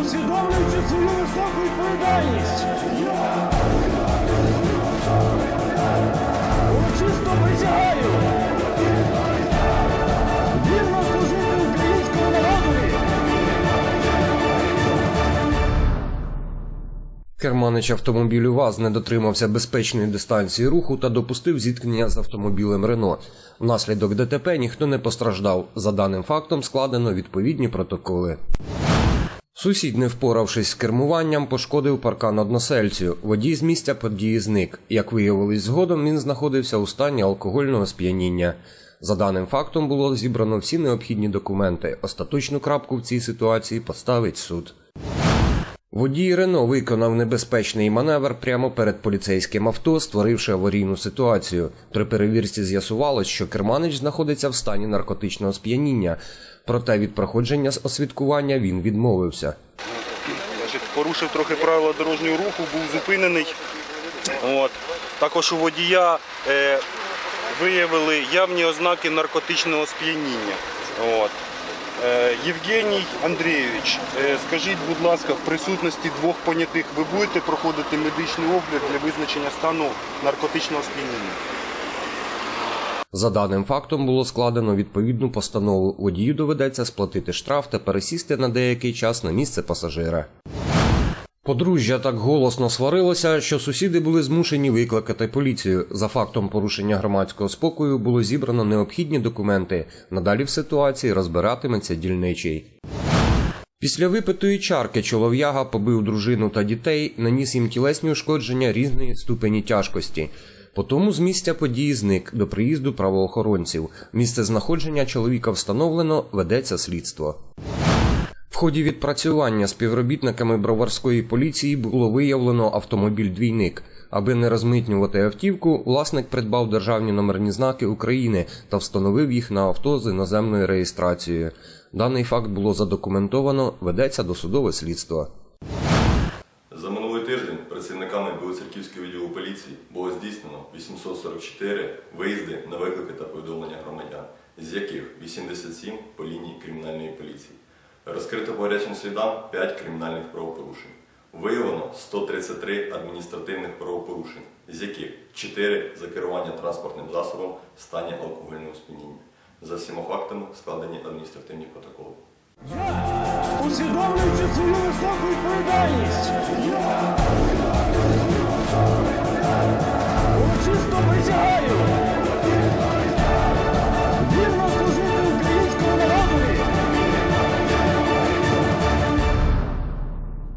усвідомлюючи свою високу відповідальність. Урочисто присягаю. Вірно служити українському народові. Керманич автомобілю ВАЗ не дотримався безпечної дистанції руху та допустив зіткнення з автомобілем Рено. Внаслідок ДТП ніхто не постраждав. За даним фактом складено відповідні протоколи. Сусід, не впоравшись з кермуванням, пошкодив паркан односельцю. Водій з місця події зник. Як виявилось згодом, він знаходився у стані алкогольного сп'яніння. За даним фактом було зібрано всі необхідні документи. Остаточну крапку в цій ситуації поставить суд. Водій Рено виконав небезпечний маневр прямо перед поліцейським авто, створивши аварійну ситуацію. При перевірці з'ясувалось, що керманич знаходиться в стані наркотичного сп'яніння, проте від проходження з освідкування він відмовився. Порушив трохи правила дорожнього руху, був зупинений. От. Також у водія е, виявили явні ознаки наркотичного сп'яніння. Е, Євгеній Андрійович, е, скажіть, будь ласка, в присутності двох понятих ви будете проходити медичний облік для визначення стану наркотичного сп'яніння? За даним фактом було складено відповідну постанову. Водію доведеться сплатити штраф та пересісти на деякий час на місце пасажира. Подружжя так голосно сварилося, що сусіди були змушені викликати поліцію. За фактом порушення громадського спокою було зібрано необхідні документи. Надалі в ситуації розбиратиметься дільничий. Після випитої чарки чолов'яга побив дружину та дітей, наніс їм тілесні ушкодження різної ступені тяжкості. Потому з місця події зник до приїзду правоохоронців. Місце знаходження чоловіка встановлено, ведеться слідство. Ході відпрацювання співробітниками броварської поліції було виявлено автомобіль двійник. Аби не розмитнювати автівку, власник придбав державні номерні знаки України та встановив їх на авто з іноземною реєстрацією. Даний факт було задокументовано, ведеться досудове слідство. За минулий тиждень працівниками Білоцерківського відділу поліції було здійснено 844 виїзди на виклики та повідомлення громадян, з яких 87 по лінії кримінальної поліції. Розкрито по слідам 5 кримінальних правопорушень. Виявлено 133 адміністративних правопорушень, з яких 4 за керування транспортним засобом в стані алкогольного сп'яніння. За всіма фактами складені адміністративні протоколи. Усвідомлюючи свою високу відповідальність.